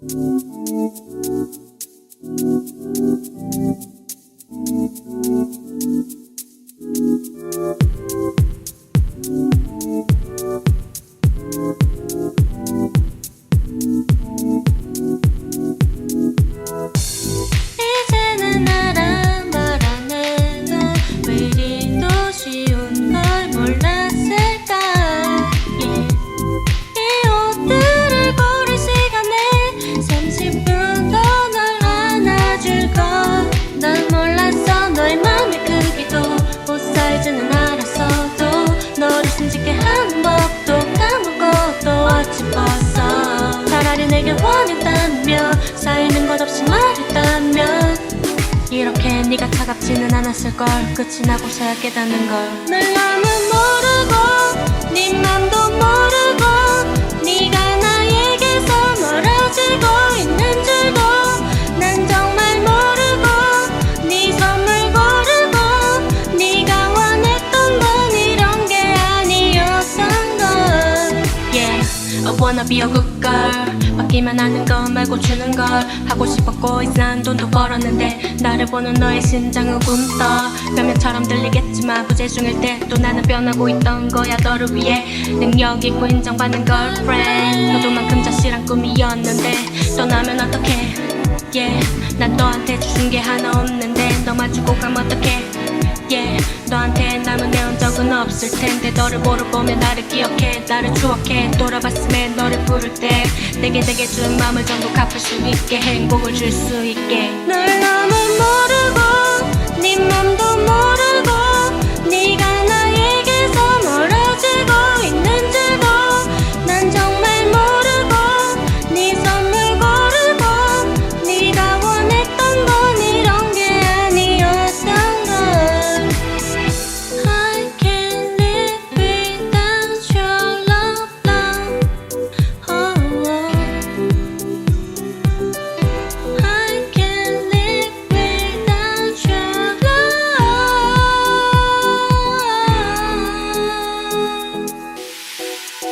이 쌓이는 것 없이 말했다면 이렇게 네가 차갑지는 않았을 걸 끝이 나고서야 깨닫는 걸널 너무 모르고 네 맘도 모르고 네가 나에게서 멀어지고 있는 줄도 난 정말 모르고 네 선물 고르고 네가 원했던 건 이런 게 아니었던 걸. Yeah I wanna be a good girl 받기만 하는 거 말고 주는 걸 하고 싶었고 이상한 돈도 벌었는데 나를 보는 너의 심장은 굼떠 변명처럼 들리겠지만 부재중일 때 또 나는 변하고 있던 거야. 너를 위해 능력 있고 인정받는 girlfriend. 너도만큼 자실한 꿈이었는데 떠나면 어떡해? Yeah. 난 너한테 준게 하나 없는데 너만 주고 가면 어떡해 너한테 남은 내온 적은 없을 텐데 너를 보러 보면 나를 기억해. 나를 추억해. 돌아봤음에 너를 부를 때 내게 내게 준 마음을 전부 갚을 수 있게 행복을 줄 수 있게. 널 너무 모르고 네맘